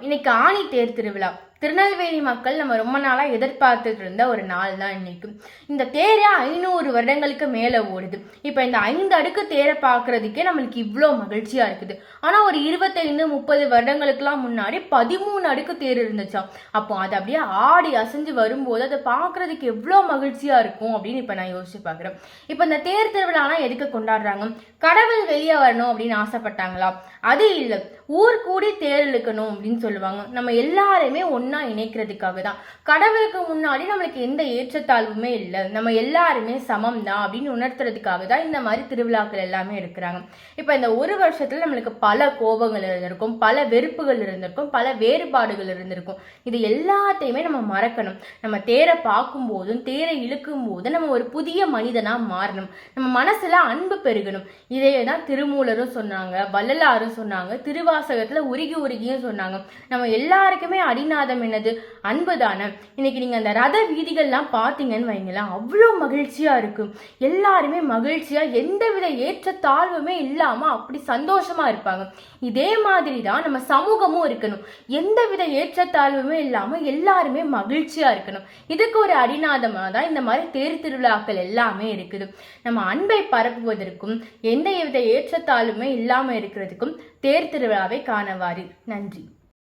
இன்னைக்கு ஆணி தேர் திருவிழா. திருநெல்வேலி மக்கள் நம்ம ரொம்ப நாளாக எதிர்பார்த்துட்டு இருந்த ஒரு நாள் தான் இன்னைக்கு இந்த தேரே ஐநூறு வருடங்களுக்கு மேலே ஓடுது. இப்போ இந்த ஐந்து அடுக்கு தேரை பார்க்கறதுக்கே நம்மளுக்கு இவ்வளோ மகிழ்ச்சியாக இருக்குது. ஆனால் ஒரு இருபத்தைந்து முப்பது வருடங்களுக்குலாம் முன்னாடி பதிமூணு அடுக்கு தேர் இருந்துச்சாம் அப்போ அது அப்படியே ஆடி அசைஞ்சு வரும்போது அதை பார்க்கறதுக்கு எவ்வளோ மகிழ்ச்சியாக இருக்கும் அப்படின்னு இப்போ நான் யோசிச்சு பார்க்குறேன். இப்போ இந்த தேர் திருவிழாலாம் எதுக்கு கொண்டாடுறாங்க? கடவுள் வெளியே வரணும் அப்படின்னு ஆசைப்பட்டாங்களா? அது இல்லை. ஊர் கூடி தேர் இழுக்கணும் அப்படின்னு சொல்லுவாங்க. நம்ம எல்லாருமே ஒன்று இணைக்கிறதுக்காக தான் கடவுளுக்கு முன்னாடி நம்மளுக்கு எந்த ஏற்றத்தாழ்வுமே இல்லை. நம்ம எல்லாருமே சமம் தான் அப்படின்னு உணர்த்துறதுக்காக தான் இந்த மாதிரி திருவிழாக்கள் எல்லாமே எடுக்கிறாங்க. இப்போ இந்த ஒரு வருஷத்துல நம்மளுக்கு பல கோபங்கள் இருந்திருக்கும் பல வெறுப்புகள் இருந்திருக்கும் பல வேறுபாடுகள் இருந்திருக்கும். இது எல்லாத்தையுமே நம்ம மறக்கணும். நம்ம தேரை பார்க்கும்போதும் தேரை இழுக்கும் போதும் நம்ம ஒரு புதிய மனிதனா மாறணும். நம்ம மனசுல அன்பு பெருகணும். இதே தான் திருமூலரும் சொன்னாங்க வள்ளலாரும் சொன்னாங்க திருவாசகத்துல உருகி உருகியும் சொன்னாங்க. நம்ம எல்லாருக்குமே அடிநாதம் என்னது? அன்பு தானே இன்னைக்கு நீங்க அந்த ரத வீதிகள்லாம் பார்த்தீங்கன்னு வைங்களேன் அவ்வளோ மகிழ்ச்சியா இருக்கும் எல்லாருமே மகிழ்ச்சியா எந்தவித ஏற்றத்தாழ்வுமே இல்லாம அப்படி சந்தோஷமா இருப்பாங்க. இதே மாதிரி தான் நம்ம சமூகமும் இருக்கணும். எந்தவித ஏற்றத்தாழ்வுமே இல்லாம எல்லாருமே மகிழ்ச்சியா இருக்கணும். இதுக்கு ஒரு அடிநாதமாக தான் இந்த மாதிரி தேர் திருவிழாக்கள் எல்லாமே இருக்குது. நம்ம அன்பை பரப்புவதற்கும் எந்த வித ஏற்றத்தாழ்வுமே இல்லாம இருக்கிறதுக்கும் தேர் திருவிழாவை காணவாரி நன்றி.